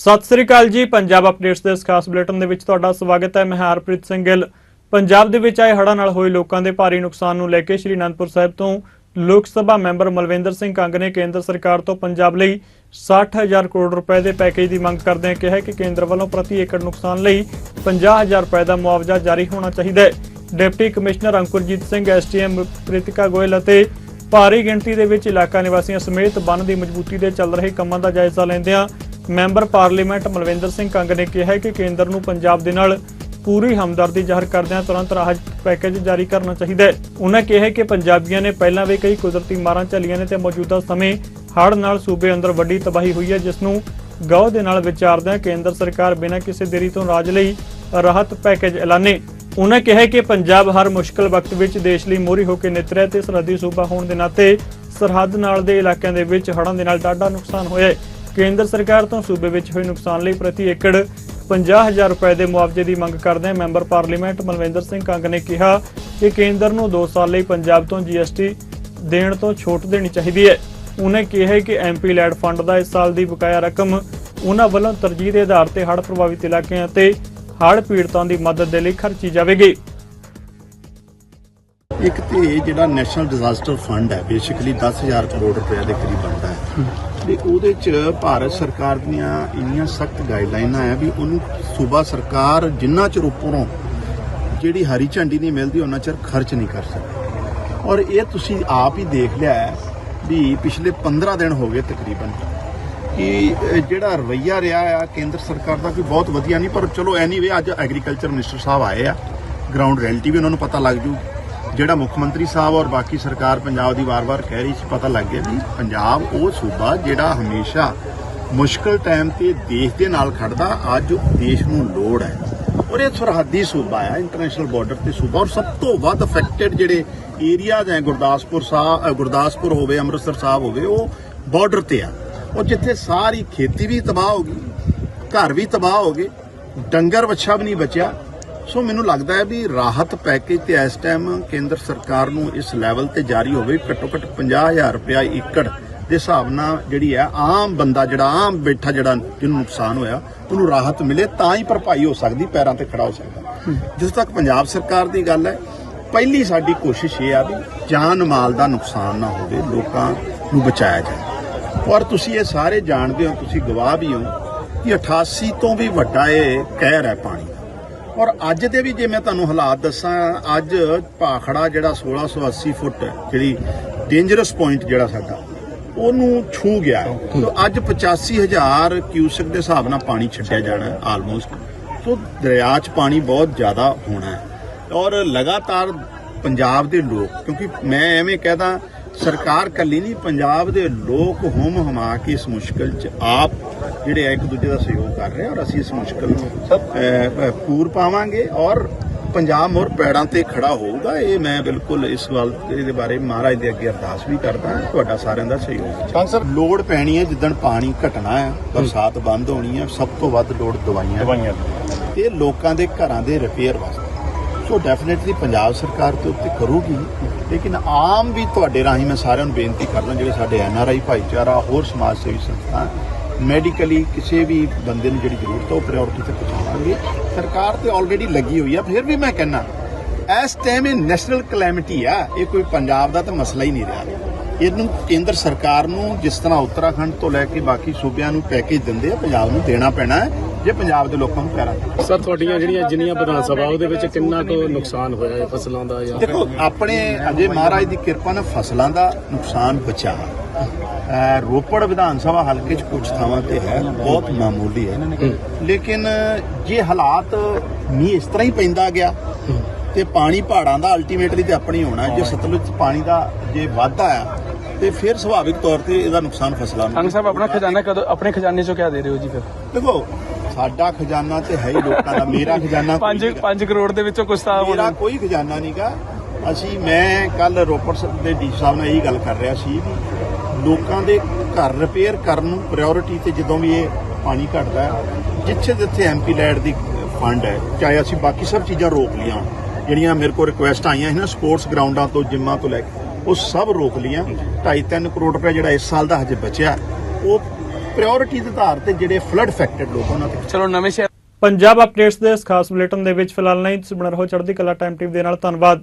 ਸਤਿ ਸ੍ਰੀ ਅਕਾਲ ਜੀ, ਪੰਜਾਬ ਅਪਡੇਟਸ ਦੇ ਇਸ ਖਾਸ ਬੁਲੇਟਿਨ ਦੇ ਵਿੱਚ ਤੁਹਾਡਾ ਸਵਾਗਤ ਹੈ। ਮੈਂ ਹਰਪ੍ਰੀਤ ਸਿੰਘ ਗਿੱਲ। ਪੰਜਾਬ ਦੇ ਵਿੱਚ ਆਏ ਹੜ੍ਹਾਂ ਨਾਲ ਹੋਏ ਲੋਕਾਂ ਦੇ ਭਾਰੀ ਨੁਕਸਾਨ ਨੂੰ ਲੈ ਕੇ ਸ਼੍ਰੀ ਅਨੰਦਪੁਰ ਸਾਹਿਬ ਤੋਂ ਲੋਕ ਸਭਾ ਮੈਂਬਰ ਮਲਵਿੰਦਰ ਸਿੰਘ ਕੰਗ ਨੇ ਕੇਂਦਰ ਸਰਕਾਰ ਤੋਂ ਪੰਜਾਬ ਲਈ 60000 ਕਰੋੜ ਰੁਪਏ ਦੇ ਪੈਕੇਜ ਦੀ ਮੰਗ ਕਰਦਿਆਂ ਕਿਹਾ ਕਿ ਕੇਂਦਰ ਵੱਲੋਂ ਪ੍ਰਤੀ ਏਕੜ ਨੁਕਸਾਨ ਲਈ 50000 ਰੁਪਏ ਦਾ ਮੁਆਵਜ਼ਾ ਜਾਰੀ ਹੋਣਾ ਚਾਹੀਦਾ ਹੈ। Deputy commissioner Ankurjeet Singh STM Pritika Goyal ਅਤੇ ਭਾਰੀ ਗਿਣਤੀ ਦੇ ਵਿੱਚ ਇਲਾਕਾ ਨਿਵਾਸੀਆਂ ਸਮੇਤ ਬੰਨ ਦੀ ਮਜ਼ਬੂਤੀ ਦੇ ਚੱਲ ਰਹੇ ਕੰਮਾਂ ਦਾ ਜਾਇਜ਼ਾ ਲੈਂਦਿਆਂ ਮੈਂਬਰ ਪਾਰਲੀਮੈਂਟ ਮਲਵਿੰਦਰ ਸਿੰਘ ਕੰਗ ਨੇ ਕਿਹਾ ਕਿ ਕੇਂਦਰ ਨੂੰ ਪੰਜਾਬ ਦੇ ਨਾਲ ਪੂਰੀ ਹਮਦਰਦੀ ਜ਼ਾਹਰ ਕਰਦਿਆਂ ਤੁਰੰਤ ਰਾਹਤ ਪੈਕੇਜ ਜਾਰੀ ਕਰਨਾ ਚਾਹੀਦਾ ਹੈ। ਉਹਨਾਂ ਕਿਹਾ ਕਿ ਪੰਜਾਬੀਆਂ ਨੇ ਪਹਿਲਾਂ ਵੀ ਕਈ ਕੁਦਰਤੀ ਮਾਰਾਂ ਝੱਲੀਆਂ ਨੇ ਤੇ ਮੌਜੂਦਾ ਸਮੇਂ ਹੜ੍ਹ ਨਾਲ ਸੂਬੇ ਅੰਦਰ ਵੱਡੀ ਤਬਾਹੀ ਹੋਈ ਹੈ, ਜਿਸ ਨੂੰ ਗੌਰ ਦੇ ਨਾਲ ਵਿਚਾਰਦਿਆਂ ਕੇਂਦਰ ਸਰਕਾਰ ਬਿਨਾਂ ਕਿਸੇ ਦੇਰੀ ਤੋਂ ਰਾਜ ਲਈ ਰਾਹਤ ਪੈਕੇਜ ਐਲਾਨੇ। ਉਹਨਾਂ ਕਿਹਾ ਕਿ ਪੰਜਾਬ ਹਰ ਮੁਸ਼ਕਲ ਵਕਤ ਵਿੱਚ ਦੇਸ਼ ਲਈ ਮੋਹਰੀ ਹੋ ਕੇ ਨਿਤਰਿਆ ਤੇ ਸਰਹੱਦੀ ਸੂਬਾ ਹੋਣ ਦੇ ਨਾਤੇ ਸਰਹੱਦ ਨਾਲ ਦੇ ਇਲਾਕਿਆਂ ਦੇ ਵਿੱਚ ਹੜ੍ਹਾਂ ਦੇ ਨਾਲ ਡਾਢਾ ਨੁਕਸਾਨ ਹੋਇਆ ਹੈ। ਕੇਂਦਰ ਸਰਕਾਰ ਤੋਂ ਸੂਬੇ ਵਿੱਚ ਹੋਏ ਨੁਕਸਾਨ ਲਈ ਪ੍ਰਤੀ ਏਕੜ 50000 ਰੁਪਏ ਦੇ ਮੁਆਵਜ਼ੇ ਦੀ ਮੰਗ ਕਰਦੇ ਮੈਂਬਰ ਪਾਰਲੀਮੈਂਟ ਮਲਵਿੰਦਰ ਸਿੰਘ ਕੰਗ ਨੇ ਕਿਹਾ ਕਿ ਕੇਂਦਰ ਨੂੰ 2 ਸਾਲ ਲਈ ਪੰਜਾਬ ਤੋਂ ਜੀਐਸਟੀ ਦੇਣ ਤੋਂ ਛੋਟ ਦੇਣੀ ਚਾਹੀਦੀ ਹੈ। ਉਹਨੇ ਕਿਹਾ ਕਿ ਐਮਪੀ ਲੈਡ ਫੰਡ ਦਾ ਇਸ ਸਾਲ ਦੀ ਬਕਾਇਆ ਰਕਮ ਉਹਨਾਂ ਵੱਲੋਂ ਤਰਜੀਹ ਦੇ ਆਧਾਰ ਤੇ ਹੜ੍ਹ ਪ੍ਰਭਾਵਿਤ ਇਲਾਕਿਆਂ ਅਤੇ ਹੜ੍ਹ ਪੀੜਤਾਂ ਦੀ ਮਦਦ ਦੇ ਲਈ ਖਰਚੀ ਜਾਵੇਗੀ। ਇੱਕ ਤੇ ਜਿਹੜਾ ਨੈਸ਼ਨਲ ਡਿਜ਼ਾਸਟਰ ਫੰਡ ਹੈ, ਬੇਸਿਕਲੀ 10000 ਕਰੋੜ ਰੁਪਏ ਦੇ ਕਰੀਬ ਬਣਦਾ ਹੈ। ਤੇ ਉਹਦੇ ਚ ਭਾਰਤ ਸਰਕਾਰ ਦੀਆਂ ਇੰਨੀਆਂ ਸਖਤ ਗਾਈਡਲਾਈਨਾਂ ਆ ਵੀ ਉਹਨੂੰ ਸੂਬਾ ਸਰਕਾਰ ਜਿੰਨਾ ਚਿਰ ਉੱਪਰੋਂ ਜਿਹੜੀ ਹਰੀ ਝੰਡੀ ਨਹੀਂ ਮਿਲਦੀ, ਉਹਨਾਂ ਚਿਰ ਖਰਚ ਨਹੀਂ ਕਰ ਸਕਦੀ। ਔਰ ਇਹ ਤੁਸੀਂ ਆਪ ਹੀ ਦੇਖ ਲਿਆ ਵੀ ਪਿਛਲੇ 15 ਦਿਨ ਹੋ ਗਏ ਤਕਰੀਬਨ ਕਿ ਜਿਹੜਾ ਰਵਈਆ ਰਿਹਾ ਆ, ਕੇਂਦਰ ਸਰਕਾਰ ਦਾ ਵੀ ਬਹੁਤ ਵਧੀਆ ਨਹੀਂ, ਪਰ ਚਲੋ ਐਨੀਵੇ ਅੱਜ ਐਗਰੀਕਲਚਰ ਮਿਨਿਸਟਰ ਸਾਹਿਬ ਆਏ ਆ। ਗਰਾਊਂਡ ਰਿਐਲਿਟੀ ਵੀ ਉਹਨਾਂ ਨੂੰ ਪਤਾ ਲੱਗ ਜੂ। ਜਿਹੜਾ ਮੁੱਖ ਮੰਤਰੀ ਸਾਹਿਬ ਔਰ ਬਾਕੀ ਸਰਕਾਰ ਪੰਜਾਬ ਦੀ ਵਾਰ-ਵਾਰ ਕਹਿ ਰਹੀ ਸੀ, ਪਤਾ ਲੱਗ ਗਿਆ ਵੀ ਪੰਜਾਬ ਉਹ ਸੂਬਾ ਜਿਹੜਾ ਹਮੇਸ਼ਾ ਮੁਸ਼ਕਲ ਟਾਈਮ ਤੇ ਦੇਸ਼ ਦੇ ਨਾਲ ਖੜਦਾ, ਅੱਜ ਦੇਸ਼ ਨੂੰ ਲੋੜ ਹੈ। ਔਰ ਇਹ ਸਰਹੱਦੀ ਸੂਬਾ ਹੈ ਇੰਟਰਨੈਸ਼ਨਲ ਬਾਰਡਰ ਤੇ ਸੂਬਾ, ਔਰ ਸਭ ਤੋਂ ਵੱਧ ਅਫੈਕਟਡ ਜਿਹੜੇ ਏਰੀਆਜ਼ ਹੈ, ਗੁਰਦਾਸਪੁਰ ਸਾਹਿਬ ਗੁਰਦਾਸਪੁਰ ਹੋਵੇ, ਅੰਮ੍ਰਿਤਸਰ ਸਾਹਿਬ ਹੋਵੇ, ਉਹ ਬਾਰਡਰ ਤੇ ਆ। ਔਰ ਜਿੱਥੇ ਸਾਰੀ ਖੇਤੀ ਵੀ ਤਬਾਹ ਹੋ ਗਈ, ਘਰ ਵੀ ਤਬਾਹ ਹੋ ਗਏ, ਡੰਗਰ ਵੱਛਾ ਵੀ ਨਹੀਂ ਬਚਿਆ ਸੋ ਮੈਨੂੰ ਲੱਗਦਾ ਹੈ ਵੀ ਰਾਹਤ ਪੈਕੇਜ ਤੇ ਇਸ ਟਾਈਮ ਕੇਂਦਰ ਸਰਕਾਰ ਨੂੰ ਇਸ ਲੈਵਲ ਤੇ ਜਾਰੀ ਹੋਵੇ ਘੱਟੋ ਘੱਟ 50000 ਰੁਪਇਆ ਏਕੜ ਦੇ ਹਿਸਾਬ ਨਾਲ ਜਿਹੜੀ ਹੈ ਆਮ ਬੰਦਾ ਜਿਹੜਾ ਆਮ ਬੈਠਾ ਜਿਹੜਾ ਜਿਹਨੂੰ ਨੁਕਸਾਨ ਹੋਇਆ ਉਹਨੂੰ ਰਾਹਤ ਮਿਲੇ ਤਾਂ ਹੀ ਭਰਪਾਈ ਹੋ ਸਕਦੀ ਪੈਰਾਂ ਤੇ ਖੜਾ ਹੋ ਸਕਦਾ। ਜਿਸ ਤੱਕ ਪੰਜਾਬ ਸਰਕਾਰ ਦੀ ਗੱਲ ਹੈ ਪਹਿਲੀ ਸਾਡੀ ਕੋਸ਼ਿਸ਼ ਇਹ ਆ ਵੀ ਜਾਨ ਮਾਲ ਦਾ ਨੁਕਸਾਨ ਨਾ ਹੋਵੇ ਲੋਕਾਂ ਨੂੰ ਬਚਾਇਆ ਜਾਏ। ਔਰ ਤੁਸੀਂ ਇਹ ਸਾਰੇ ਜਾਣਦੇ ਹੋ ਤੁਸੀਂ ਗਵਾਹ ਵੀ ਹੋ ਕਿ 88 ਤੋਂ ਵੀ ਵੱਡਾ ਇਹ ਕਹਿਰ ਹੈ ਪਾਣੀ। ਔਰ ਅੱਜ ਦੇ ਵੀ ਜੇ ਮੈਂ ਤੁਹਾਨੂੰ ਹਾਲਾਤ ਦੱਸਾਂ ਅੱਜ ਭਾਖੜਾ ਜਿਹੜਾ 1680 ਫੁੱਟ ਜਿਹੜੀ ਡੇਂਜਰਸ ਪੁਆਇੰਟ ਜਿਹੜਾ ਸਾਡਾ ਉਹਨੂੰ ਛੂ ਗਿਆ ਅੱਜ 85000 ਕਿਊਸਕ ਦੇ ਹਿਸਾਬ ਨਾਲ ਪਾਣੀ ਛੱਡਿਆ ਜਾਣਾ ਆਲਮੋਸਟ ਸੋ ਦਰਿਆ 'ਚ ਪਾਣੀ ਬਹੁਤ ਜ਼ਿਆਦਾ ਹੋਣਾ ਹੈ। ਔਰ ਲਗਾਤਾਰ ਪੰਜਾਬ ਦੇ ਲੋਕ ਕਿਉਂਕਿ ਮੈਂ ਐਵੇਂ ਕਹਦਾ ਸਰਕਾਰ ਕੱਲੀ ਨਹੀਂ ਪੰਜਾਬ ਦੇ ਲੋਕ ਹੁਮ ਹਮਾ ਕੇ ਇਸ ਮੁਸ਼ਕਲ 'ਚ ਆਪ ਜਿਹੜੇ ਆ ਇੱਕ ਦੂਜੇ ਦਾ ਸਹਿਯੋਗ ਕਰ ਰਹੇ ਆ ਔਰ ਅਸੀਂ ਇਸ ਮੁਸ਼ਕਲ ਨੂੰ ਪੂਰ ਪਾਵਾਂਗੇ ਔਰ ਪੰਜਾਬ ਮੋਰ ਪੈੜਾਂ ਤੇ ਖੜਾ ਹੋਊਗਾ। ਇਹ ਮੈਂ ਬਿਲਕੁਲ ਇਸ ਗੱਲ ਦੇ ਬਾਰੇ ਮਹਾਰਾਜ ਦੇ ਅੱਗੇ ਅਰਦਾਸ ਵੀ ਕਰਦਾ ਤੁਹਾਡਾ ਸਾਰਿਆਂ ਦਾ ਸਹਿਯੋਗ ਸਰ। ਲੋੜ ਪੈਣੀ ਹੈ ਜਿੱਦਣ ਪਾਣੀ ਘਟਣਾ ਹੈ ਬਰਸਾਤ ਬੰਦ ਹੋਣੀ ਹੈ ਸਭ ਤੋਂ ਵੱਧ ਲੋੜ ਦਵਾਈਆਂ ਦਵਾਈਆਂ ਤੇ ਲੋਕਾਂ ਦੇ ਘਰਾਂ ਦੇ ਰਿਪੇਅਰ ਵਾਸਤੇ। ਸੋ ਡੈਫੀਨਿਟਲੀ ਪੰਜਾਬ ਸਰਕਾਰ ਤੇ ਉੱਤੇ ਕਰੂਗੀ। ਲੇਕਿਨ ਆਮ ਵੀ ਤੁਹਾਡੇ ਰਾਹੀਂ ਮੈਂ ਸਾਰਿਆਂ ਨੂੰ ਬੇਨਤੀ ਕਰਦਾ ਜਿਹੜੇ ਸਾਡੇ ਐਨ ਆਰ ਆਈ ਭਾਈਚਾਰਾ ਹੋਰ ਸਮਾਜ ਸੇਵੀ ਸੰਸਥਾ ਮੈਡੀਕਲੀ ਕਿਸੇ ਵੀ ਬੰਦੇ ਨੂੰ ਜਿਹੜੀ ਜ਼ਰੂਰਤ ਹੈ ਉਹ ਪ੍ਰਾਇੋਰਟੀ ਤੇ ਪਹੁੰਚਾਵਾਂਗੇ। ਸਰਕਾਰ ਤੇ ਆਲਰੇਡੀ ਲੱਗੀ ਹੋਈ ਆ ਫਿਰ ਵੀ ਮੈਂ ਕਹਿੰਨਾ ਇਸ ਟਾਈਮ ਇਹ ਨੈਸ਼ਨਲ ਕਲੈਮਿਟੀ ਆ ਇਹ ਕੋਈ ਪੰਜਾਬ ਦਾ ਤਾਂ ਮਸਲਾ ਹੀ ਨਹੀਂ ਰਿਹਾ। ਇਹਨੂੰ ਕੇਂਦਰ ਸਰਕਾਰ ਨੂੰ ਜਿਸ ਤਰ੍ਹਾਂ ਉੱਤਰਾਖੰਡ ਤੋਂ ਲੈ ਕੇ ਬਾਕੀ ਸੂਬਿਆਂ ਨੂੰ ਪੈਕੇਜ ਦਿੰਦੇ ਆ ਪੰਜਾਬ ਨੂੰ ਦੇਣਾ ਪੈਣਾ ਹੈ ਜੇ ਪੰਜਾਬ ਦੇ ਲੋਕਾਂ ਨੂੰ ਪਿਆਰਾ ਸਰ ਤੁਹਾਡੀਆਂ ਜਿਹੜੀਆਂ ਜਿੰਨੀਆਂ ਵਿਧਾਨ ਸਭਾ ਉਹਦੇ ਵਿੱਚ ਕਿੰਨਾ ਕੁ ਨੁਕਸਾਨ ਹੋਇਆ ਹੈ ਫਸਲਾਂ ਦਾ ਜਾਂ ਦੇਖੋ ਆਪਣੇ ਅਜੇ ਮਹਾਰਾਜ ਦੀ ਕਿਰਪਾ ਨਾਲ ਫਸਲਾਂ ਦਾ ਨੁਕਸਾਨ ਬਚਾ ਰੋਪੜ ਵਿਧਾਨ ਸਭਾ ਹਲਕੇ 'ਚ ਕੁਝ ਥਾਵਾਂ ਤੇ ਹੈ ਬਹੁਤ ਮਾਮੂਲੀ ਹੈ। ਲੇਕਿਨ ਜੇ ਹਾਲਾਤ ਮੀਂਹ ਇਸ ਤਰ੍ਹਾਂ ਹੀ ਪੈਂਦਾ ਗਿਆ ਤੇ ਪਾਣੀ ਪਹਾੜਾਂ ਦਾ ਅਲਟੀਮੇਟਲੀ ਤੇ ਆਪਣੀ ਹੋਣਾ। ਜੇ ਸਤਲੁਜ ਪਾਣੀ ਦਾ ਜੇ ਵਾਧਾ ਆ ਤੇ ਫਿਰ ਸੁਭਾਵਿਕ ਤੌਰ ਤੇ ਇਹਦਾ ਨੁਕਸਾਨ ਫਸਲਾਂ ਨੂੰ। ਅੰਗ ਸਾਹਿਬ ਆਪਣਾ ਖਜ਼ਾਨਾ ਕਦੋਂ ਆਪਣੇ ਖਜ਼ਾਨੇ ਚੋਂ ਕਿਆ ਦੇ ਰਹੇ ਹੋ ਜੀ ਫਿਰ? ਦੇਖੋ ਸਾਡਾ ਖਜ਼ਾਨਾ ਤੇ ਹੈ ਹੀ ਲੋਕਾਂ ਦਾ ਮੇਰਾ ਖਜ਼ਾਨਾ ਕੋਈ 5 ਨਹੀਂ ਗਾ। 5 ਕਰੋੜ ਦੇ ਵਿੱਚੋਂ ਕੁਝ ਤਾਂ ਮੇਰਾ ਹੋਣਾ ਕੋਈ ਖਜ਼ਾਨਾ ਨਹੀਂਗਾ ਅਸੀਂ ਮੈਂ ਕੱਲ ਰੋਪੜ ਦੇ ਡੀ ਸਾਹਿਬ ਨਾਲ ਇਹੀ ਗੱਲ ਕਰ ਰਿਹਾ ਸੀ ਵੀ ਲੋਕਾਂ ਦੇ ਘਰ ਰਿਪੇਅਰ ਕਰਨ ਨੂੰ ਪ੍ਰਾਇੋਰਟੀ ਤੇ ਜਦੋਂ ਵੀ ਇਹ ਪਾਣੀ ਘਟਦਾ ਹੈ ਜਿੱਥੇ ਜਿੱਥੇ ਐਮਪੀ ਲੈਡ ਦੀ ਫੰਡ ਹੈ ਚਾਹੇ ਅਸੀਂ ਬਾਕੀ ਸਭ ਚੀਜ਼ਾਂ ਰੋਕ ਲੀਆਂ ਜਿਹੜੀਆਂ ਮੇਰੇ ਕੋਲ ਰਿਕੁਐਸਟ ਆਈਆਂ ਸੀ ਨਾ ਸਪੋਰਟਸ ਗਰਾਊਂਡਾਂ ਤੋਂ ਜਿੰਮਾਂ ਤੋਂ ਲੈ ਕੇ ਉਹ ਸਭ ਰੋਕ ਲੀਆਂ 2.5 3 ਕਰੋੜ ਰੁਪਏ ਜਿਹੜਾ ਇਸ ਸਾਲ ਦਾ ਹਜੇ ਬਚਿਆ ਉਹ ਪ੍ਰਾਇੋਰਟੀ ਦੇ ਆਧਾਰ ਤੇ ਜਿਹੜੇ ਫਲੱਡ ਅਫੈਕਟਡ ਲੋਕ ਉਹਨਾਂ ਤੇ ਚਲੋ ਨਵੇਂ ਸ਼ਹਿਰ ਪੰਜਾਬ ਅਪਡੇਟਸ ਦੇ ਇਸ ਖਾਸ ਬੁਲੇਟਿਨ ਦੇ ਵਿੱਚ ਫਿਲਹਾਲ ਨਹੀਂ ਤੁਸੀਂ ਬਣਾ ਰਹੋ ਚੜ੍ਹਦੀ ਕਲਾ ਟਾਈਮ ਟੀਵੀ ਦੇ ਨਾਲ ਧੰਨਵਾਦ।